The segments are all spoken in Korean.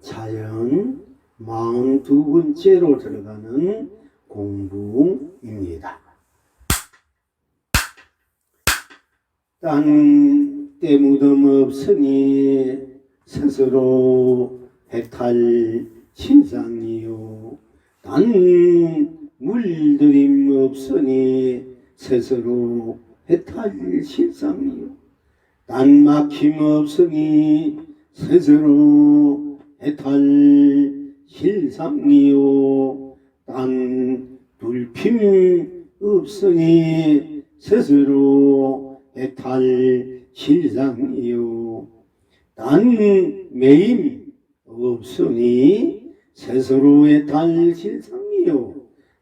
자연 42번째로 들어가는 공부입니다. 땅 때 무덤 없으니 스스로 해탈 신상이요 단 물들임 없으니 스스로 해탈 신상이요 단 막힘 없으니 스스로 해탈 실상이요. 단 불핌 없으니 스스로 해탈 실상이요. 단 매임 없으니 스스로 해탈 실상이요.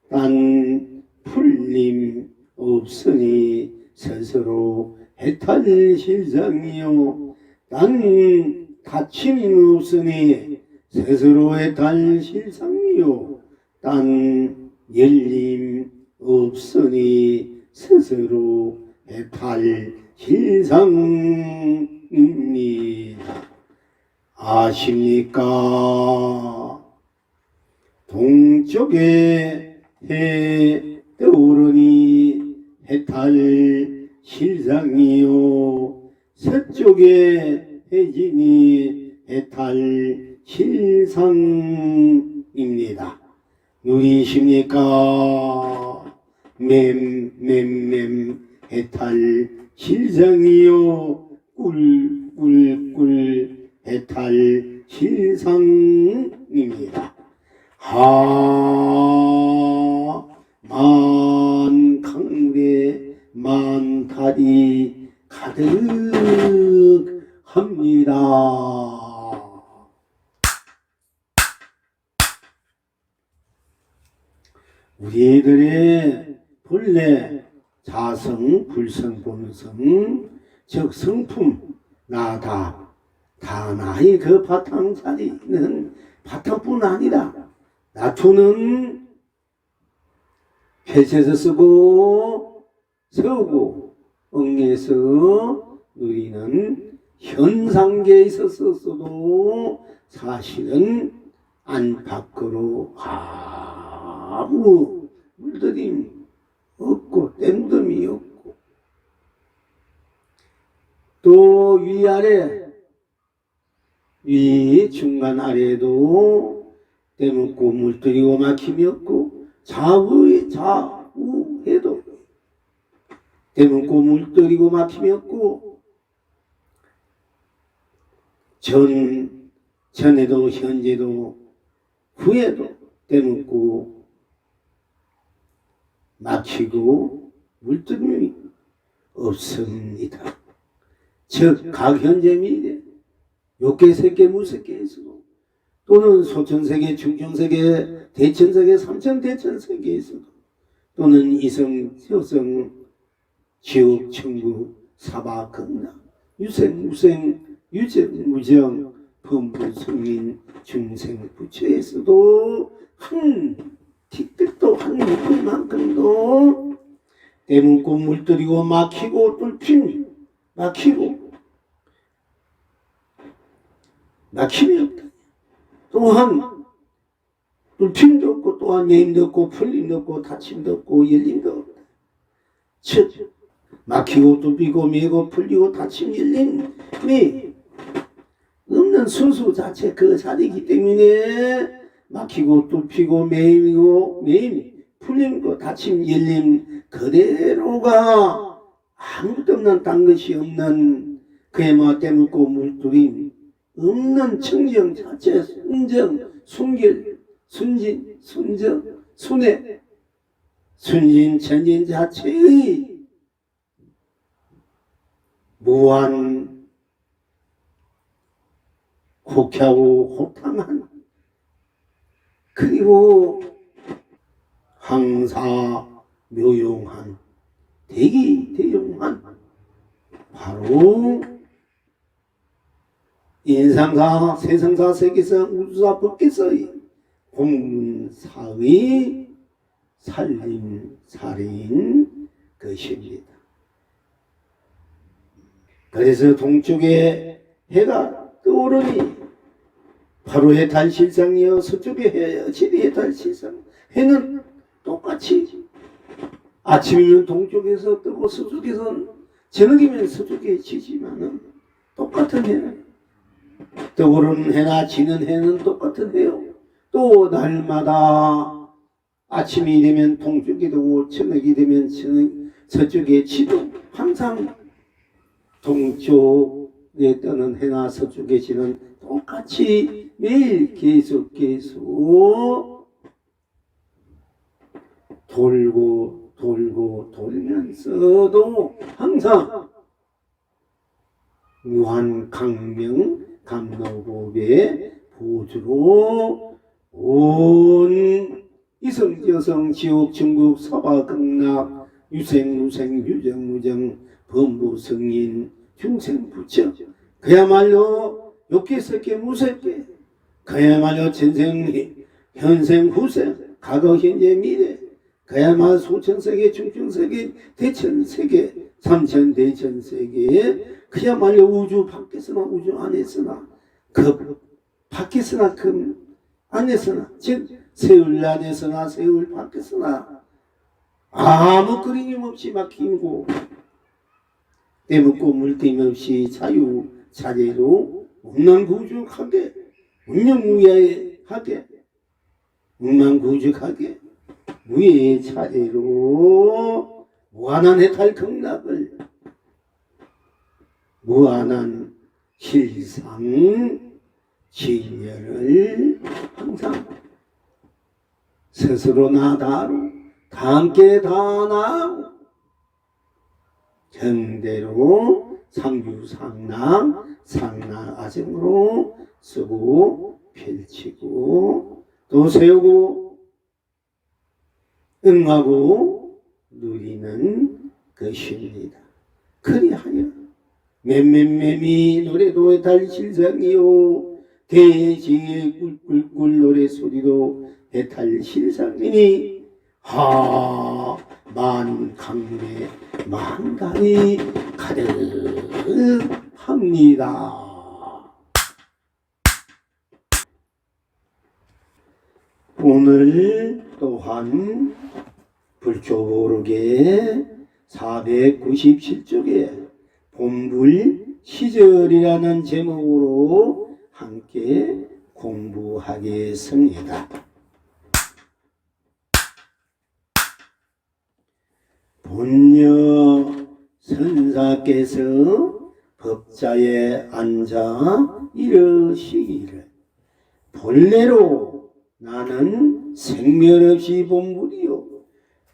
단 풀림 없으니 스스로 해탈 실상이요. 단 다침 없으니 스스로 해탈 실상이요 단 열림 없으니 스스로 해탈 실상입니다. 아십니까? 동쪽에 해 떠오르니 해탈 실상이요 서쪽에 해지니 해탈 실상입니다. 누리십니까? 맴맴맴 해탈 실상이요 꿀꿀꿀 해탈 실상입니다. 하, 만 강물에 만 달이 가득합니다. 우리들의 본래 자성, 불성, 본성, 즉 성품, 나다, 다 나의 그 바탕자리는 바탕뿐 아니라 나투는 폐체에서 쓰고 서고 응에서 누리는 현상계에 있어서도 사실은 안 밖으로 아 무 물들임 없고 땜덤이 없고. 또 위아래 위 중간 아래에도 때묻고 물들이고 막힘이 없고 좌우에 좌우에도 때묻고 물들이고 막힘이 없고 전 전에도 현재도 후에도 때묻고 막히고 물들임이 없습니다. 즉 각 현재미래 욕계 세계 무색계에서도 또는 소천세계 중천세계 대천세계 삼천대천세계에서도 또는 이성 여성 지옥 천국 사바 극락 유생 무생 유정 무정 범부 성인 중생 부처에서도 한 티끌도 한 묶음만큼도 때묻고 물들이고 막히고 뚫힌 막히고 막힘이 없다. 또한 뚫힘도 없고 또한 예임도 없고 풀림도 없고 다침도 없고 열림도 없다. 즉 막히고 뚫리고 매고 풀리고 다침 열림이 없는 순수 자체 그 자리이기 때문에 막히고 뚫히고 매임이고 매임 풀림고 다침 열림 그대로가 아무것도 없는 딴 것이 없는 그의 뭐 때묻고 물들임 없는 청정 자체 순정 순결 순진 순정 순회 순진 천진 자체의 무한 호쾌하고 호탕한 그리고 항사 묘용한 대기 대용한 바로 인상사, 세상사, 세계사, 우주사, 법계사의 공사의 살림살이인 것입니다. 그래서 동쪽에 해가 떠오르니 바로 해탈 실상이여 서쪽에 해여 지리 해탈 실상. 해는 똑같이 아침이면 동쪽에서 뜨고 서쪽에서는 저녁이면 서쪽에 지지만은 똑같은 해는 떠오르는 해나 지는 해는 똑같은 해요. 또 날마다 아침이 되면 동쪽이 되고 저녁이 되면 저녁, 서쪽에 지도. 항상 동쪽에 뜨는 해나 서쪽에 지는 똑같이 매일 계속 계속 돌고 돌고 돌면서도 항상 무한 강명 감로법의 보주로 온 이성 여성 지옥 중국 서바 극락 유생 무생 유정 무정 범부 성인 중생 부처. 그야말로 욕계 석계 무색계 그야말로 전생 현생 후생 과거 현재 미래 그야말로 소천세계 중천세계 대천세계 삼천대천세계 그야말로 우주 밖에서나 우주 안에서나 그 밖에서나 그 안에서나 즉 세월 안에서나 세월 밖에서나 아무 그림 없이 막히고 때묻고 물김 없이 자유 자재로 운명구죽하게 운명무예하게 운명구죽하게 무예 차례로 무한한 해탈 극락을 무한한 실상 진열을 항상 스스로 나다로 다 함께 다 나고 정대로 상규상랑 상나아정으로 쓰고 펼치고 또 세우고 응하고 누리는 것입니다. 그리하여 맴맴맴이 노래도 해탈실상이요 대지의 꿀꿀꿀 노래소리도 해탈실상이니 하 만 강물에 만강이 가득합니다. 오늘 또한 불교보록의 497쪽에 본불 시절이라는 제목으로 함께 공부하겠습니다. 본녀 선사께서 법자에 앉아 이러시기를 본래로 나는 생멸 없이 본불이요.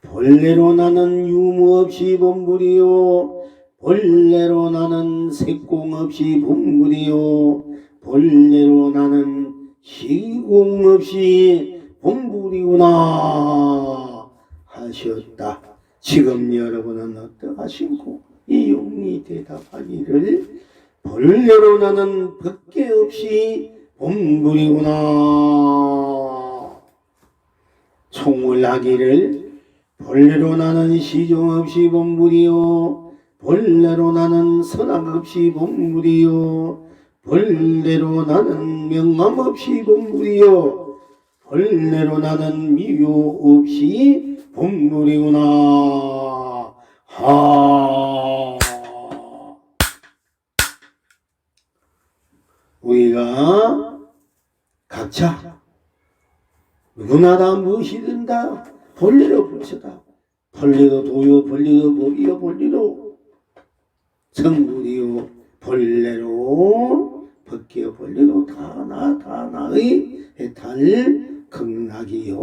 본래로 나는 유무 없이 본불이요. 본래로 나는 색공 없이 본불이요. 본래로 나는 시공 없이 본불이구나 하셨다. 지금 여러분은 어떠하신고 이 용이 대답하기를 본래로 나는 벗개 없이 본불이구나 총을 하기를 본래로 나는 시종 없이 본불이요 본래로 나는 선악 없이 본불이요 본래로 나는 명암 없이 본불이요 본래로 나는 미교 없이 본물이구나. 하. 우리가 각자 누구나 다 무엇이든 다 본래로 붙여다. 본래도 도요, 본래도 법이요, 본래로 성불이요, 본래로 법기요, 본래로 다나 다나의 해탈 극락이요.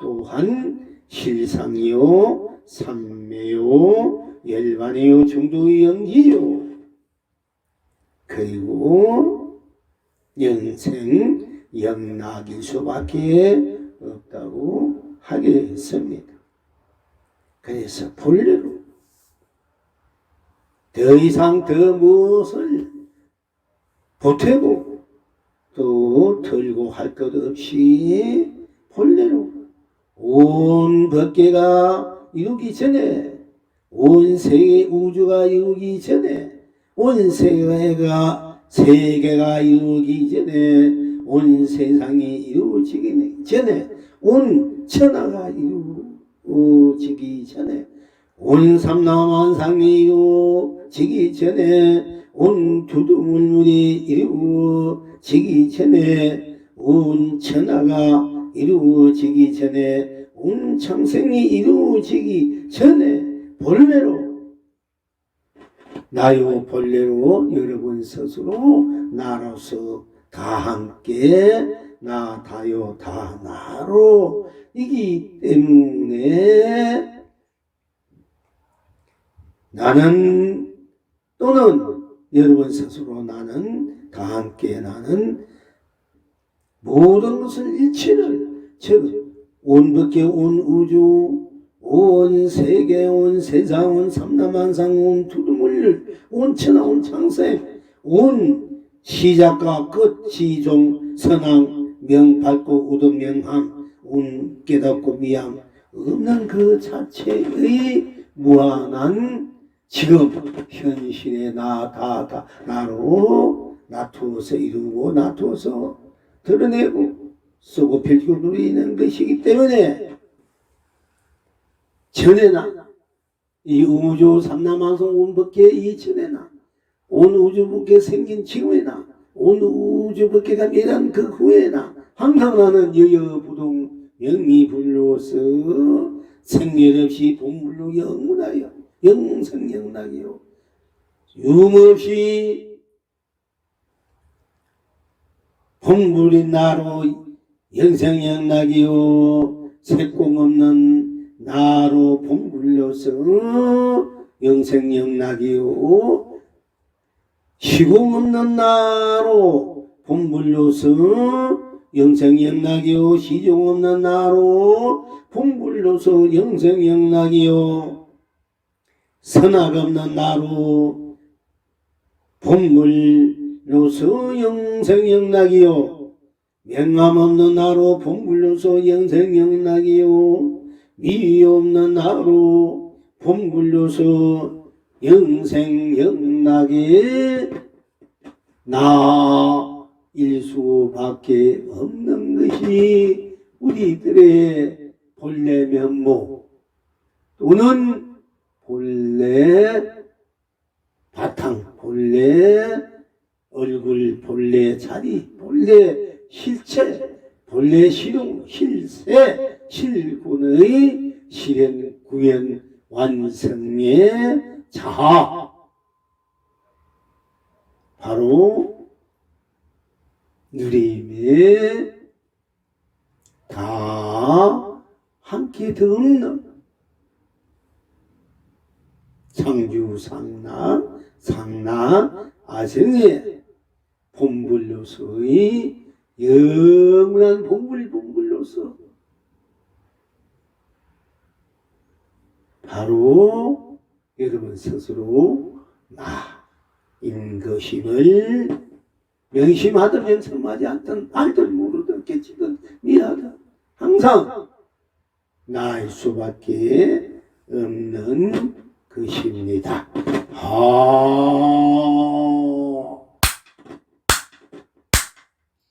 또한 실상이요, 삼매요, 열반이요, 중도의 연기요. 그리고 영생, 영락일 수밖에 없다고 하겠습니다. 그래서 본래로 더 이상 더 무엇을 보태고 또 털고 할 것 없이 본래로 온 법계가 이루기 전에 온 세계 우주가 이루기 전에 온 세계가 세계가 이루어지기 전에 온 세상이 이루어지기 전에 온 천하가 이루어지기 전에 온 삼라만상이 이루어지기 전에 온 두두물물이 이루어지기 전에 온 천하가 이루어지기 전에 온 창생이 이루어지기 전에 본래로 나요 본래로 여러분 스스로 나로서 다 함께 나 다요 다 나로 이기 때문에 나는 또는 여러분 스스로 나는 다 함께 나는 모든 것을 일치를 즉 온 밖에 온 우주 온 세계 온 세상 온 삼라만상 온 두두물릴 온 천하 온 창세 온 시작과 끝 시종 선왕 명밟고 우도 명함 운 깨닫고 미함. 없는 그 자체의 무한한 지금 현실의 나다다 나로 나투어서 이루고 나투어서 드러내고 쓰고 펼치고 누리는 것이기 때문에 전에나 이 우주 온 밖에 이 전에나 온 우주 밖에 생긴 지금에나 온 우주 밖에가 멸한 그 후에나 항상 나는 여여부동 영미불로서 생멸 없이 동불로 영문하여 영생영락이요. 유무없이 홍불인 나로 영생영락이요. 색공 없는 나로 봉불려서 영생영락이요 시공 없는 나로 봉불려서 영생영락이요. 시종 없는 나로 봉불려서 영생영락이요. 선악 없는 나로 봉불려서 영생영락이요. 명함 없는 나로 봉불려서 영생영락이요. 미위 없는 나로 봉불려서 영생 영락이 나 일수밖에 없는 것이 우리들의 본래 면목 또는 본래 바탕 본래 얼굴 본래 자리 본래 실체 본래 실용 실세 실군의 실현 구현 완성의 자아 바로 누림에 다 함께 듬는 상주상나 상나 아생의 본불로서의 영원한 본불 본불로서. 바로 여러분 스스로 나인 것임을 명심하든 명심하지 않든 알든 모르든 깨치든 미하든 항상 나일 수밖에 없는 것입니다. 아.